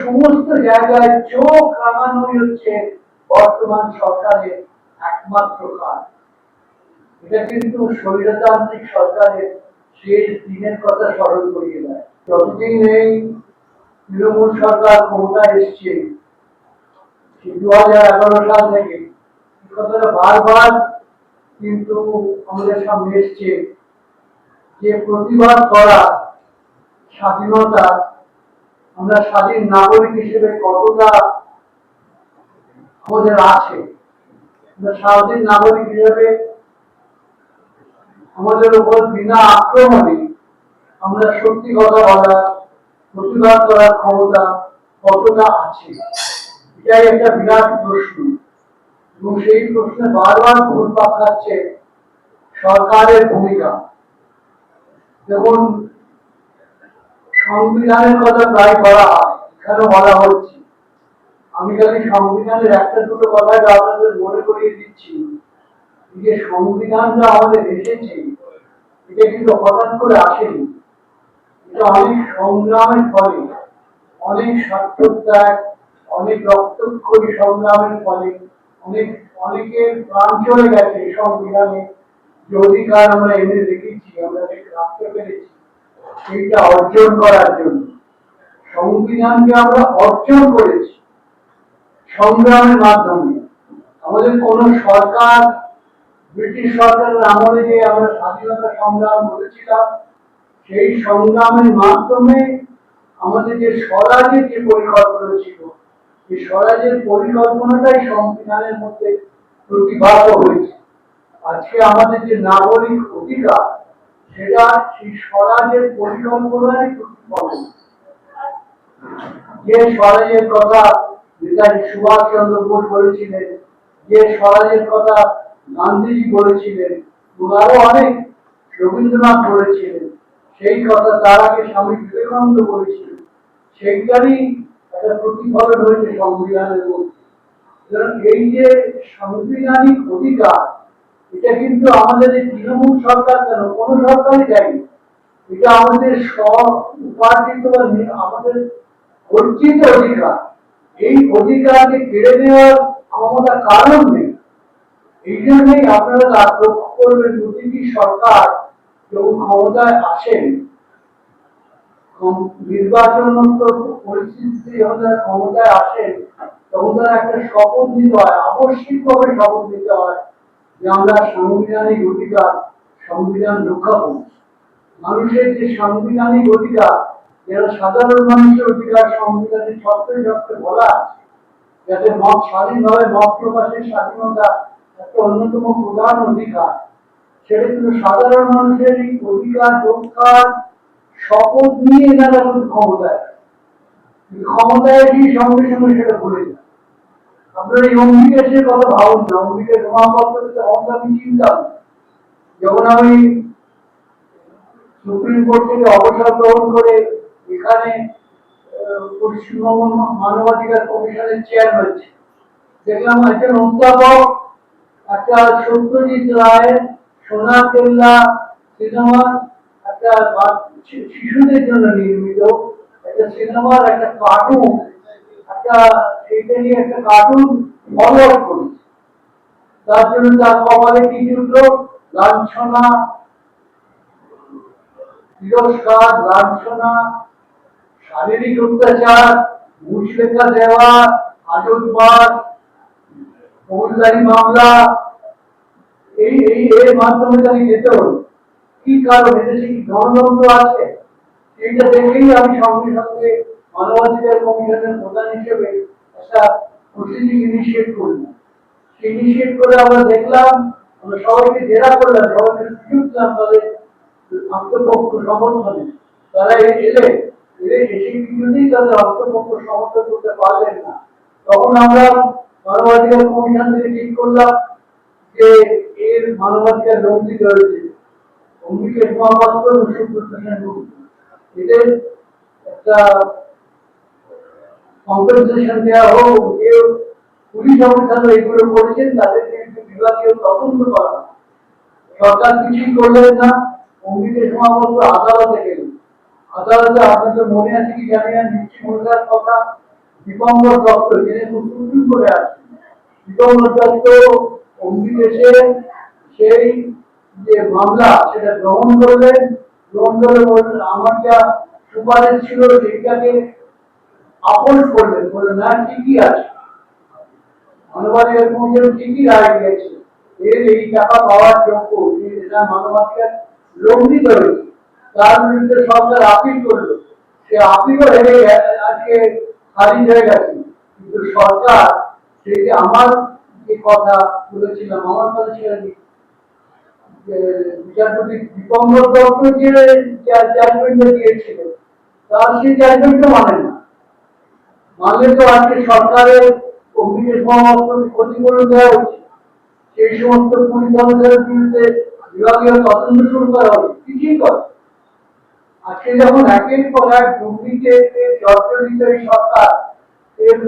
সমস্ত জায়গায় চোখ রাঙানোই হচ্ছে বর্তমান সরকারের একমাত্র কাজ। এটা কিন্তু স্বৈরতান্ত্রিক সরকারের শেষ দিনের কথা স্মরণ করিয়ে দেয়। যতদিন এই তৃণমূল সরকার ক্ষমতায় এসছে দু হাজার এগারো সাল থেকে কথাটা বারবার কিন্তু আমাদের সামনে এসছে যে প্রতিবাদ করা স্বাধীনতা আমরা স্বাধীন নাগরিক হিসেবে কতটা আমাদের আছে? আমরা স্বাধীন নাগরিক হিসেবে আমাদের উপর বিনা আক্রমণে আমরা সত্যি কথা বলা প্রতিবাদ করার ক্ষমতা কতটা আছে? এটাই একটা বিরাট প্রশ্ন। এবং সেই প্রশ্নে বারবার ঘুরপাক খাচ্ছে সরকারের ভূমিকা। দেখুন সংবিধানের কথা প্রায় হয় এখানে বলা হচ্ছে। আমি খালি সংবিধানের একটা দুটো কথাই আপনাদের মনে করিয়ে দিচ্ছি। যে সংবিধানটা আমাদের এসেছে, এটা কিন্তু হঠাৎ করে আসেনি। এটা অনেক সংগ্রামের ফলে, অনেক স্বার্থত্যাগ অনেক রক্তক্ষয়ী সংগ্রামের ফলে, অনেক, অনেকের প্রাণ চলে গেছে সংবিধানে। যে অধিকার আমরা এনে রেখেছি, আমরা রাখতে পেরেছি সেইটা অর্জন করার জন্য। সংবিধানকে আমরা অর্জন করেছি সংগ্রামের মাধ্যমে। আমাদের কোন সরকার, ব্রিটিশ সরকারের আমলে যে আমরা স্বাধীনতা সংগ্রাম করেছিলাম, সেই সংগ্রামের মাধ্যমে আমাদের যে স্বরাজের যে পরিকল্পনা ছিল, সেই স্বরাজের পরিকল্পনাটাই সংবিধানের মধ্যে প্রতিভাত হয়েছে। আজকে আমাদের যে নাগরিক অধিকার সেটা সেই স্বরাজের প্রতিফলন যে স্বরাজের কথা নেতাজি সুভাষ চন্দ্র বোস বলেছিলেন, যে স্বরাজের কথা গান্ধীজি বলেছিলেন আরও অনেক রবীন্দ্রনাথ বলেছিলেন, সেই কথা তার আগে স্বামী বিবেকানন্দ বলেছিলেন। সেইটারই একটা প্রতিফলন হয়েছে সংবিধানের মধ্যে। এই যে সাংবিধানিক অধিকার এটা কিন্তু আমাদের তৃণমূল সরকার কেন? কোনো সরকারই দেয়নি। এটা আমাদের সব উপার্জিত আমাদের অর্জিত অধিকার। এই অধিকারকে কেড়ে নেওয়ার ক্ষমতা কারণ নেই। এই জন্যই আপনারা লক্ষ্য করবেন প্রতিটি সরকার যখন ক্ষমতায় আসেন। নির্বাচনোত্তর পরিস্থিতিতে যখন তারা ক্ষমতায় আসেন, তখন তারা একটা শপথ নিতে হয়, আবশ্যিকভাবে শপথ নিতে হয়। যে আমরা সাংবিধানিক অধিকার, সংবিধান রক্ষা মানুষের যে সাংবিধানিক অধিকার, যারা সাধারণ মানুষের অধিকার সংবিধানের ছত্রে ছত্রে বলা আছে, যাতে মত স্বাধীনভাবে মত প্রকাশের স্বাধীনতা একটা অন্যতম প্রধান অধিকার, সেটা কিন্তু সাধারণ মানুষের এই অধিকার রক্ষার শপথ নিয়ে কিন্তু ক্ষমতায় ক্ষমতায় সেটা যায়। আপনার এই অম্বিকেশের কথা ভাবুন না মহাপাত্রকে তখন আমি চিন্তাম যখন আমি সুপ্রিম কোর্ট থেকে অবসর গ্রহণ করে এখানে পশ্চিমবঙ্গ মানবাধিকার কমিশনের চেয়ারম্যান ছিলাম। দেখলাম একজন অধ্যাপক, একটা সত্যজিৎ রায়ের সোনা কেল্লা সিনেমা, একটা শিশুদের জন্য নির্মিত, একটা সিনেমার একটা কার্টুন একটা নিয়ে একটা কার্টুন করেছে তার জন্য তার কপালে কি লাঞ্ছনা, তিরস্কার, লাঞ্ছনা, শারীরিক অত্যাচার ঘুষ লেখা দেওয়া আজতবাদ ফৌজদারি মামলা। এই এই, এর মাধ্যমে তাকে যেতে হলো। কি কারণ? এদেশে কি গণতন্ত্র আছে? এইটা দেখেই আমি সঙ্গে সঙ্গে মানবাধিকার কমিশনের প্রধান হিসেবে একটা প্রসিডিং ইনিশিয়েট করলাম ইনিশিয়েট করে আমরা দেখলাম, আমরা সবাইকে জেরা করলাম, সবাইকে দিলাম তাদের আত্মপক্ষ সমর্থনে। তারা এলে এসে কিছুতেই তাদের আত্মপক্ষ সমর্থন করতে পারলেন না। তখন আমরা মানবাধিকার কমিশন থেকে ঠিক করলাম যে এর মানবাধিকার লঙ্ঘিত অম্বিকেশ মহাপাত্র এবং এদের একটা কম্পেনসেশন দেওয়া হোক, কেউ পুলিশ অফিসার এগুলো করেছেন, তাদেরকে একটু বিভাগীয় তদন্ত করা। সরকার কিছুই করলেন না অম্বিকেশ মহাপাত্র আদালতে গেলেন। আদালতে আপনাদের মনে আছে কি জানি না নিশ্চয় মহিলার কথা? দীপঙ্কর দত্ত যিনি সুপ্রিম করে আছেন দীপঙ্কর দত্ত এসে সেই যে মামলা, সেটা গ্রহণ করলেন। গ্রহণ করে বললেন আমার যা সুপারিশ ছিল সেইটাকে আপন করলেন বললেন না, ঠিকই আছে। মানবাধিকার কমিশন ঠিকই রায় দিয়েছে। এর এই টাকা পাওয়ার যোগ্য যেটা মানবাধিকার লঙ্ঘিত হয়েছে, তার বিরুদ্ধে সরকার আপিল করল। সে আপিলও হেরে আজকে খারিজ হয়ে গেছে। কিন্তু সরকার সেই যে আমার যে কথা বলেছিলাম, আমার কথা ছিল বিচারপতি দীপঙ্কর দত্ত যে জাজমেন্ট দিয়েছিল, তার সেই জাজমেন্টও মানে না। মানলে তো আজকে সরকারের ক্ষতিপূরণ দেওয়া উচিত সেই সমস্ত বিরুদ্ধে বিভাগীয় তদন্ত শুরু করা হবে। কিছুই করে আজকে যখন একের পর এক সরকার এর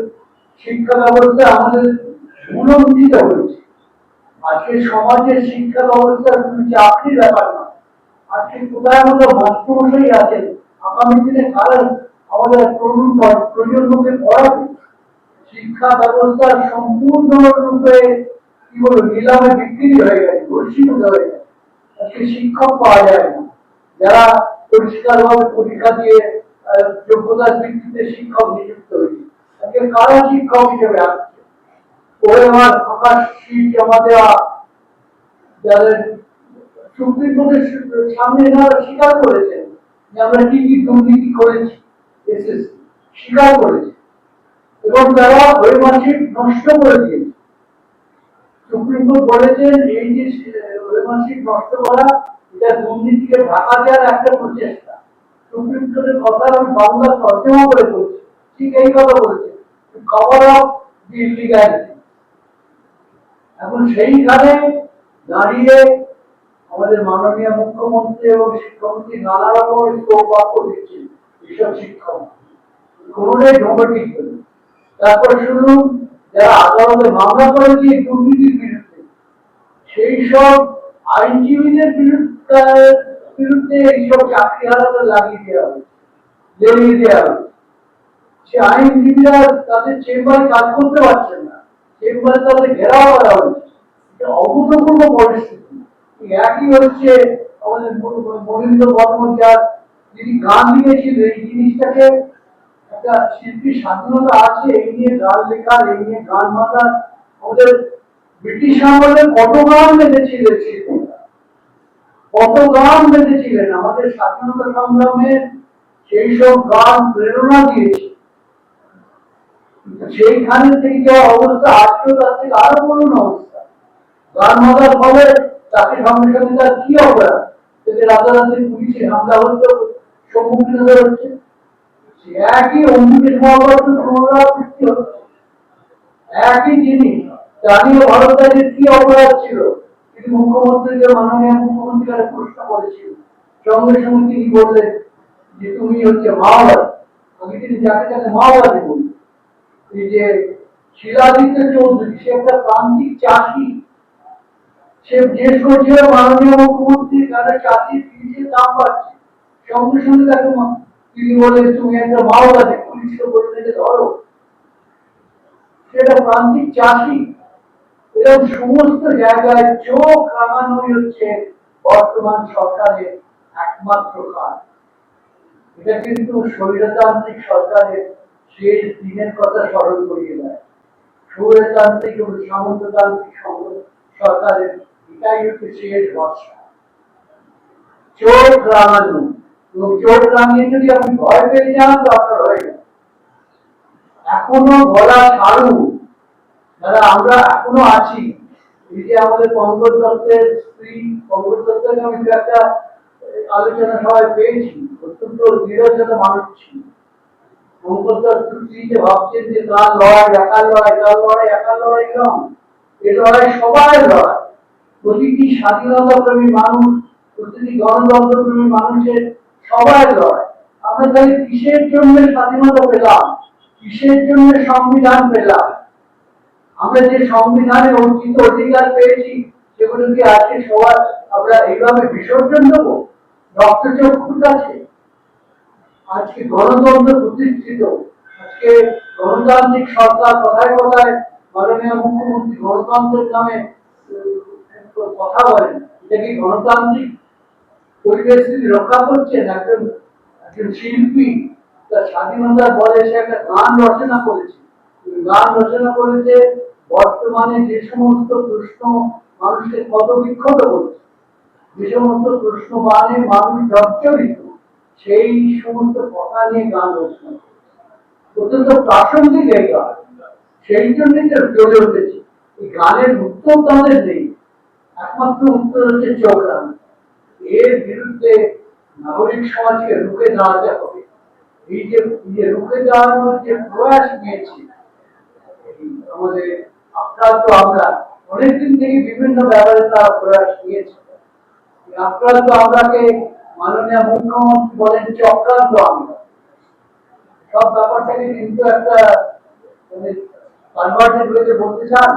শিক্ষা ব্যবস্থা আমাদের উন্নতিত হয়েছে। আজকে সমাজের শিক্ষা ব্যবস্থার কোনো চাকরির ব্যাপার না আজকে কোথায় আমাদের মাস্টারমশাই আছেন? আগামী দিনে কারা আমাদের তরুণ প্রজন্মকে পড়াবে। শিক্ষা রূপে কি বলব, নিলামে বিক্রি হয়ে গেছে হয়ে গেছে। আজকে শিক্ষক পাওয়া যায় না। যারা পরীক্ষা দিয়ে যোগ্যতার ভিত্তিতে শিক্ষক নিযুক্ত হয়েছে আজকে কারা শিক্ষক হিসেবে আসছে? প্রকাশ শীট জমা দেওয়া, যাদের সুপ্রিম কোর্টের সামনে এনারা স্বীকার করেছেন যে আমরা কি কি দুর্নীতি করেছি। স্বীকার করেছে। এবং তারা নষ্ট করে দিয়েছে সুপ্রিম কোর্ট বলেছেন এই যে নষ্ট করা, এটা দুর্নীতিকে ঢাকা দেওয়ার একটা প্রচেষ্টা। সুপ্রিম কোর্টের কথা আমি বাংলা তর্জমা করে বলছি। ঠিক এই কথা বলছে। কভার দি ইলিগ্যালিটি এখন সেইখানে দাঁড়িয়ে আমাদের মাননীয় মুখ্যমন্ত্রী এবং শিক্ষামন্ত্রী নানা রকমের স্কোপ বাক্য দিচ্ছেন। তারপর শুনুন যারা আদালতে মামলা করেছে দুর্নীতির বিরুদ্ধে, সেই সব আইনজীবীদের বিরুদ্ধে বিরুদ্ধে এইসব চাকরি হারাতে লাগিয়ে দেওয়া হয়েছে, লেলিয়ে দেওয়া হয়েছে। সে আইনজীবীরা তাদের চেম্বারে কাজ করতে পারছেন না। চেম্বারে তাদের ঘেরাও করা হয়েছে। এটা অভূতপূর্ব পরিস্থিতি। একই হচ্ছে আমাদের মনীন্দ্র বর্মচার যিনি গান লিখেছিলেন এই জিনিসটাকে একটা শিল্পী স্বাধীনতা আছে, এই নিয়ে গান লেখার, এই নিয়ে গান বাঁধার আমাদের ব্রিটিশ আমলে কত গান বেঁধেছিলেন কত গান বেঁধেছিলেন? আমাদের স্বাধীনতা সংগ্রামে সেই সব গান প্রেরণা দিয়েছে। সেইখানে থেকে যাওয়া অবস্থা, আজকেও তার থেকে আরও করুন অবস্থা। গান মাতার ফলে তাকে সঙ্গে সঙ্গে তার কি অপরাধ যদি রাতারাতি পুলিশে হামলা হচ্ছে সম্মুখীন হচ্ছে। সে একই পুনরাবৃত্তি হচ্ছে। একই জিনিস, জাতীয় ভারত রাজ্যের কি অপরাধ ছিল, তিনি মুখ্যমন্ত্রীকে মাননীয় প্রশ্ন করেছিল। সঙ্গে সঙ্গে তিনি বললেন যে, তুমি হচ্ছে মাওবাদী। আমি তিনি যাকে যাকে মাওবাদী বলি। এই যে শিলাদিত্য চৌধুরী, সে একটা প্রান্তিক চাষি। সে করছিল মাননীয় মুখ্যমন্ত্রী তাদের চাষি ফিরিয়ে দাম সঙ্গে সঙ্গে তাকে তিনি বলে তুমি একটা মাওবাদী পুলিশকে বলে থেকে ধরো সেটা প্রান্তিক চাষি। এরকম সমস্ত জায়গায় চোখ রাঙানোই হচ্ছে বর্তমান সরকারের একমাত্র কাজ। এটা কিন্তু স্বৈরতান্ত্রিক সরকারের শেষ দিনের কথা স্মরণ করিয়ে দেয়। স্বৈরতান্ত্রিক এবং সামন্ততান্ত্রিক সরকারের এটাই হচ্ছে শেষ ভরসা। চোখ রাঙানো। চোখ রাঙিয়ে যদি আপনি ভয় পেয়ে যান হয়ে এখনও ছাড়ু, যারা আমরা এখনও আছি, এই আমাদের পঙ্কজ দত্তের স্ত্রী, পঙ্কজ দত্তকে আমি একটা আলোচনা সবাই পেয়েছি, অত্যন্ত মানুষ ছিল। পঙ্কজ স্ত্রী যে ভাবছেন যে তার লড়াই, একার লড়াই, তার লড়াই, একার লড়াই এ লড়াই সবাই লড়াই। প্রতিটি স্বাধীনতা প্রেমী মানুষ, প্রতিটি গণতন্ত্র প্রেমী মানুষের সবাই লড়াই আমরা তাহলে কিসের জন্য স্বাধীনতা পেলাম, কিসের জন্য সংবিধান পেলাম। আমরা যে সংবিধানে অর্জিত অধিকার পেয়েছি, সেগুলো কি আজকে সবার আমরা এইভাবে বিসর্জন দেবো? রক্তচক্ষুর কাছে। আজকে গণতন্ত্র প্রতিষ্ঠিত। আজকে গণতান্ত্রিক সরকার কথায় কথায় মাননীয় মুখ্যমন্ত্রী গণতন্ত্রের নামে কথা বলেন। এটা কি গণতান্ত্রিক পরিবেশ রক্ষা করছেন একজন একজন শিল্পী, তার স্বাধীনতার বলে সে একটা গান রচনা করেছে। গান রচনা করেছে, বর্তমানে যে সমস্ত প্রশ্ন মানুষকে কত বিক্ষত করছে, যে সমস্ত প্রশ্ন মানে মানুষ জর্জরিত, সেই সমস্ত কথা নিয়ে গান রচনা অত্যন্ত প্রাসঙ্গিক এই গান। সেই জন্যই তো চলে উঠেছে। এই গানের উত্তর তাদের নেই। একমাত্র উত্তর হচ্ছে চোখ রাঙা এর বিরুদ্ধে নাগরিক সমাজকে রুখে দাঁড়াতে হবে, এই যে যে রুখে দাঁড়ানোর যে প্রয়াস নিয়েছি আমাদের আক্রান্ত আমরা অনেকদিন থেকে বিভিন্ন ব্যাপারে তারা প্রয়াস আমরাকে মাননীয় মুখ্যমন্ত্রী বলেন আমরা। সব ব্যাপারটাকে কিন্তু একটা মানে কনভার্টেড হয়েছে বলতে চান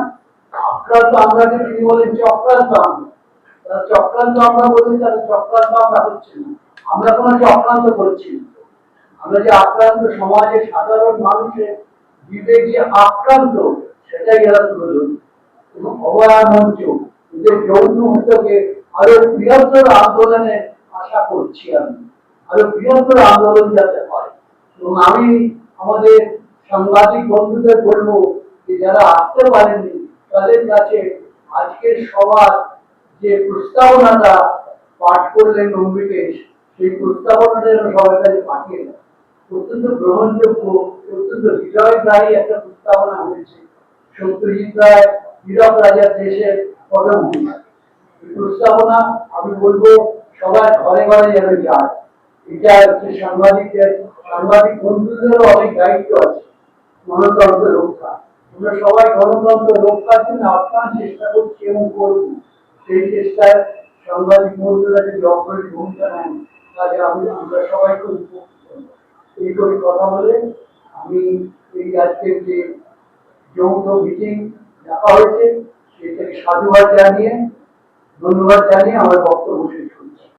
আক্রান্ত আমরাকে তিনি বলেন চক্রান্ত আমরা। চক্রান্ত আমরা বলি তাহলে চক্রান্ত আমরা হচ্ছে না। আমরা কোনো চক্রান্ত করছি আমরা যে আক্রান্ত সমাজে সাধারণ মানুষের বিবেক যে আক্রান্ত, সেটাই এরা তুলে ধরছে এবং যৌন আরও বৃহত্তর আশা করছি আমি। আরও বৃহত্তর আন্দোলন যাতে হয়। এবং আমি আমাদের সাংবাদিক বন্ধুদের বলব যে, যারা আসতে পারেননি, তাদের কাছে আজকের সবার যে প্রস্তাবনাটা পাঠ করলেন অম্বিকেশ সেই প্রস্তাবনাটা যেন সবার কাছে পাঠিয়ে দেয় অত্যন্ত গ্রহণযোগ্য, অত্যন্ত হৃদয়গ্রাহী একটা প্রস্তাবনা হয়েছে। সত্যজিৎ রায় হীরক রাজার দেশের প্রস্তাবনা, আমি বলব, সবার ঘরে ঘরে যেন যায়। এটা হচ্ছে সাংবাদিকদের, সাংবাদিক বন্ধুদেরও অনেক দায়িত্ব আছে। গণতন্ত্র রক্ষা। আমরা সবাই গণতন্ত্র রক্ষার জন্য আপ্রাণ চেষ্টা করছি এবং করব। সেই চেষ্টায় সাংবাদিক বন্ধুরা যদি অগ্রণী ভূমিকা নেন তাহলে আমি, আমরা সবাইকে উপকৃত। এই করে কথা বলে আমি এই আজকের যে যৌথ মিটিং ডাকা হয়েছে, সেটাকে সাধুবাদ জানিয়ে, ধন্যবাদ জানিয়ে আমার বক্তব্য